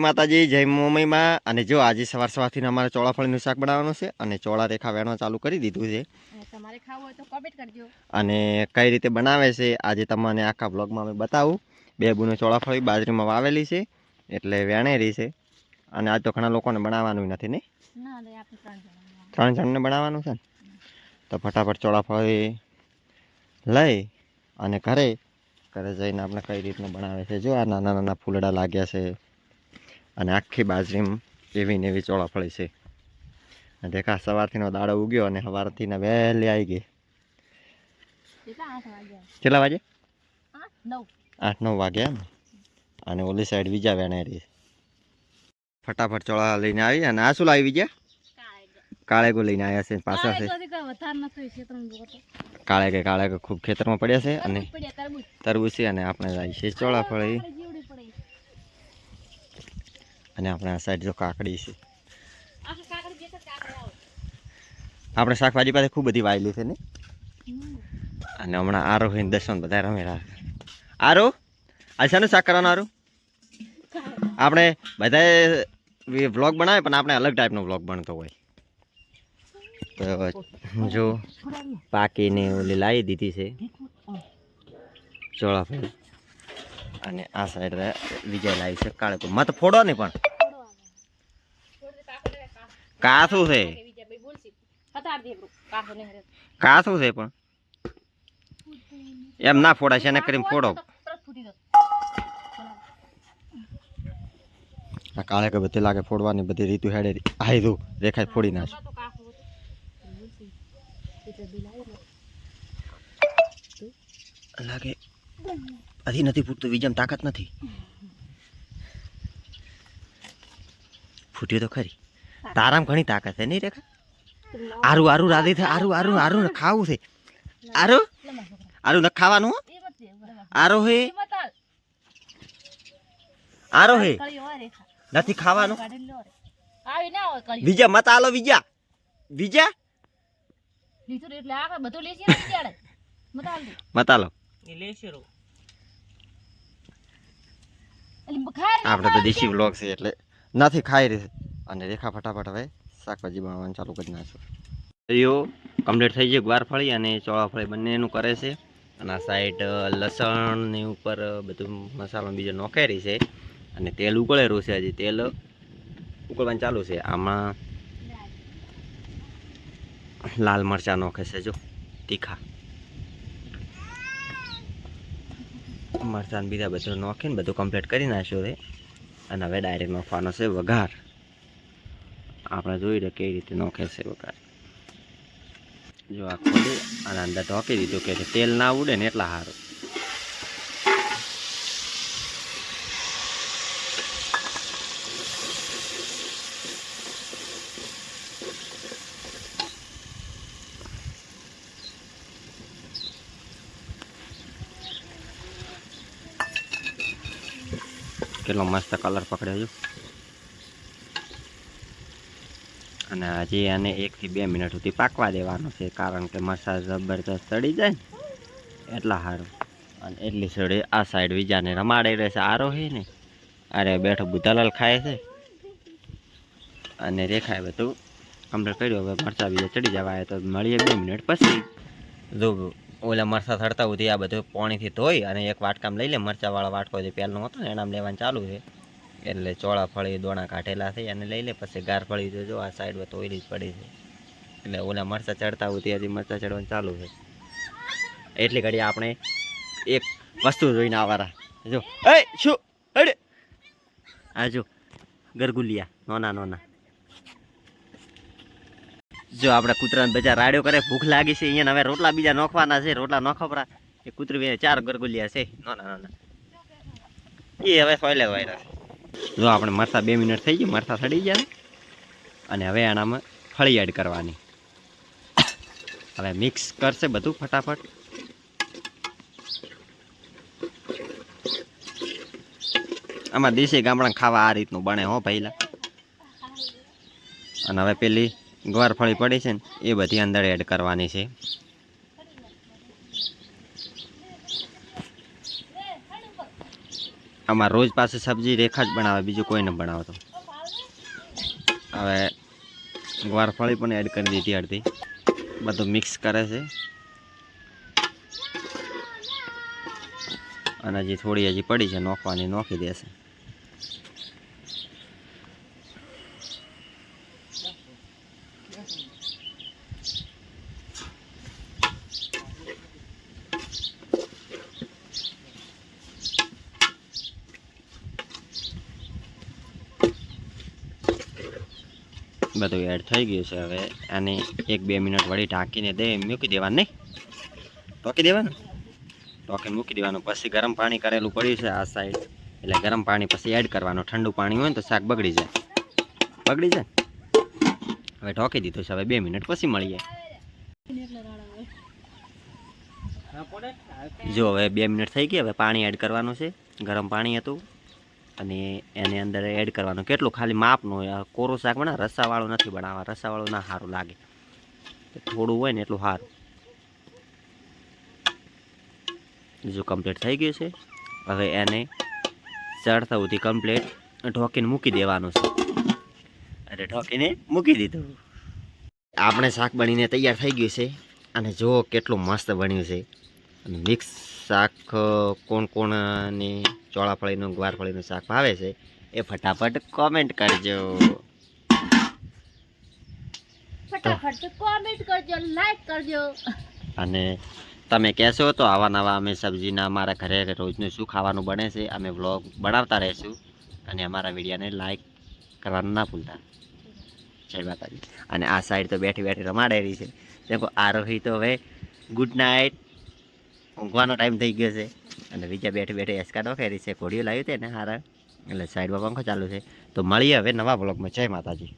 માતાજી જય મુંબઈમાં અને જો આજે સવાર સવારથી અમારે ચોળાફળીનું શાક બનાવવાનું છે અને ચોળા રેખા વેણવા ચાલુ કરી દીધું છે. અને કઈ રીતે બનાવે છે આજે તમને આખા બ્લોગમાં અમે બતાવું. બે બુનો ચોળાફળી બાજરીમાં વાવેલી છે એટલે વેણેરી છે. અને આજ તો ઘણા લોકોને બનાવવાનું નથી ને? ત્રણ જણને બનાવવાનું છે ને? તો ફટાફટ ચોળાફળી લઈ અને ઘરે ઘરે જઈને આપણે કઈ રીતનું બનાવે છે? જો આ નાના નાના ફૂલડા લાગ્યા છે. અને આખી બાજરી એવી ને એવી ચોળાફળી છે. અને દેખા સવારથીનો દાડો ઉગ્યો અને સવારથી ને વહેલી આવી ગઈ. કેટલા? વાગે? આઠ? નવ. વાગે એમ. અને ઓલી સાઈડ બીજા વેણેરી. ફટાફટ ચોળા લઈને આવી અને આ શું લાવી બીજા કાળેગો લઈને આવ્યા છે પાછા છે. કાળેગે નથી કાળે કે કાળે ખૂબ ખેતરમાં પડ્યા છે અને તરબૂચ. છે અને આપણે જાય છે જીવડી પડે અને આપણે આ સાઈડ જો કાકડી છે. આપણે શાકભાજી પાસે ખૂબ બધી વાયેલી છે ને? અને હમણાં આરો હોય દર્શન બધા રમેલા આરો? આ શાનું શાક કરવાનું આરો? આપણે બધાએ વ્લોગ બનાવે પણ આપણે અલગ ટાઈપનો વ્લોગ બનતો હોય. તો જો પાકીને ઓલી લાવી દીધી છે. ચોળાફળી અને આ સાઈડ બીજા લાવી છે કાળકો. મત ફોડો નહીં પણ. કાસું છે. કાસું છે પણ. એમ ના ફોડાય છે, એને કરીને ફોડો. આ કાળે કે બધી લાગે ફોડવાની, બધી રીતુ હેડે આઈ દઉં રેખાય ફોડી નાખ. લાગે હજી નથી ફૂટતું બીજામાં તાકાત નથી. ફૂટ્યું તો ખરી. તારામાં ઘણી તાકાત છે નહીં રેખા? આરું આરું રાધી થાય આરું આરું આરું ને ખાવું છે. આરું? આરું ન ખાવાનું આરો હે. આરો હે? નથી ખાવાનું? બીજા મત આલો બીજા. બીજા? મતાલો એટલે આ બધું લેસી આવી ત્યારે મત હાલ દે મત આલો એટલે ખાય આપણે તો દેશી બ્લોગ છે એટલે નથી ખાઈ રહી. અને રેખા ફટાફટ હવે શાકભાજી બનાવવાનું ચાલુ કરી નાખશું. યો કમ્પ્લીટ થઈ ગયું ગ્વારફળી અને ચોળા ફળી બંનેનું કરે છે. અને આ સાઈડ લસણની ઉપર બધું મસાલો બીજો નોખેરી છે. અને તેલ ઉકળેલું છે હજી તેલ ઉકળવાનું ચાલુ છે. આમાં લાલ મરચાં નોખે છે જો. તીખા. મરચાં બીજા બધું નોખીને બધું કમ્પ્લીટ કરી નાખ્યું છે. અને હવે ડાયરેક્ટ નોખવાનો છે વઘાર. આપણે જોઈ લે કેવી રીતે નોખે છે વઘાર. જો આ ખોલી અને અંદર ઢોકી દીધું કે તેલ ના ઉડે ને એટલા સારું. કેટલો મસ્ત કલર પકડ્યો છે. અને હજી આને એકથી બે મિનિટ સુધી પાકવા દેવાનો છે, કારણ કે મસાજ જબરદસ્ત ચડી જાય એટલા સારું. અને એટલી સડી આ સાઈડ બીજાને રમાડે રહેશે આરો હે ને, અરે બેઠો બુધાલાલ ખાય છે. અને રેખાય બધું કમ્પ્લીટ કર્યું, હવે મરચા બીજા ચડી જવા તો મળીએ બે મિનિટ પછી. જો ઓલા મરચાં થડતા સુધી આ બધું પાણીથી ધોઈ અને એક વાટકામ લઈ લે. મરચાવાળા વાટકો જે પહેલનો હતો ને, એનામાં લેવાનું ચાલુ છે. એટલે ચોળા ફળી, દોણા કાઢેલા થઈ અને લઈ લે. પછી ગાર ફળી તો આ સાઈડ તો ઓઈલી જ પડી છે. એટલે ઓલા મરચાં ચડતા સુધી હજી મરચાં ચડવાનું ચાલુ છે. એટલી ઘડી આપણે એક વસ્તુ જોઈને આવારા જો. એ, શું? અડે આ જો, ગરગુલિયા નોના નોના જો આપણે કૂતરાને બજાર રાડ્યો કરે, ભૂખ લાગી છે, અહીંયા હવે રોટલા બીજા નોખવાના છે, રોટલા નોખપરા એ કૂતરી ચાર ગરગુલિયા છે. નાના નાના એ હવે સોયલે વાયરા જો આપણે મરસા બે મિનિટ થઈ ગઈ, મરસા સડી ગયા અને હવે આનામાં ફળી એડ કરવાની. હવે મિક્સ કરશે બધું ફટાફટ. આમાં દેશી ગામડા ખાવા આ રીતનું બને હો પહેલા. અને હવે પેલી ગવારફળી પડી છે ને, એ બધી અંદર એડ કરવાની છે. આમાં રોજ પાસે સબ્જી રેખા જ બનાવે, બીજું કોઈ ન બનાવતો. હવે ગવારફળી પણ એડ કરી દીધી અડધી. બધું મિક્સ કરે છે. અને હજી થોડી હજી પડી છે, નોખવાની, નોખી દેશે. બધું એડ થઈ ગયું છે હવે. આને એક બે મિનિટ વળી ઢાંકીને દે, મૂકી દેવાનું નહીં. ટોકી દેવાનું? ટોકીને મૂકી દેવાનું. પછી ગરમ પાણી કરેલું પડ્યું છે આ સાઈડ એટલે ગરમ પાણી પછી એડ કરવાનું. ઠંડુ પાણી હોય ને તો શાક બગડી જાય. બગડી જાય? હવે ઢોકી દીધું છે, હવે બે મિનિટ પછી મળીએ. જો હવે બે મિનિટ થઈ ગઈ હવે પાણી એડ કરવાનું છે, ગરમ પાણી હતું. અને એની અંદર એડ કરવાનું. કેટલું ખાલી માપનું કોરું શાક બનાવે, રસાવાળું નથી બનાવવા, રસાવાળું ના સારું લાગે. થોડું હોય ને એટલું સારું. જો કમ્પ્લીટ થઈ ગયું છે. હવે એને ચડતા સુધી કમ્પ્લીટ ઢોકીને મૂકી દેવાનું છે. અરે ઢોકીને મૂકી દીધું. આપણે શાક બનીને તૈયાર થઈ ગયું છે અને જો કેટલું મસ્ત બન્યું છે. અને મિક્સ શાક કોણ કોણને ચોળાફળીનું ગ્વારફળીનું શાક ભાવે છે એ ફટાફટ કોમેન્ટ કરજો. ફટાફટ કોમેન્ટ કરજો લાઈક કરજો. અને તમે કહેશો તો આવા નવા અમે સબ્જીના અમારા ઘરે રોજનું શું ખાવાનું બને છે અમે વ્લોગ બનાવતા રહીશું. અને અમારા વિડીયાને લાઈક કરવાનું ના ભૂલતા જય માતાજી. અને આ સાઈડ તો બેઠી બેઠી રમાડેલી છે. દેખો, આરોહી તો હવે ગુડ નાઇટ ઊંઘવાનો ટાઈમ થઈ ગયો છે. અને બીજા બેઠી બેઠી એસકાડો ફેરી છે. ઘોડીઓ લાવ્યું હતી ને હારા. એટલે સાઈડમાં પંખો ચાલુ છે. તો મળીએ હવે નવા વ્લોગમાં જય માતાજી.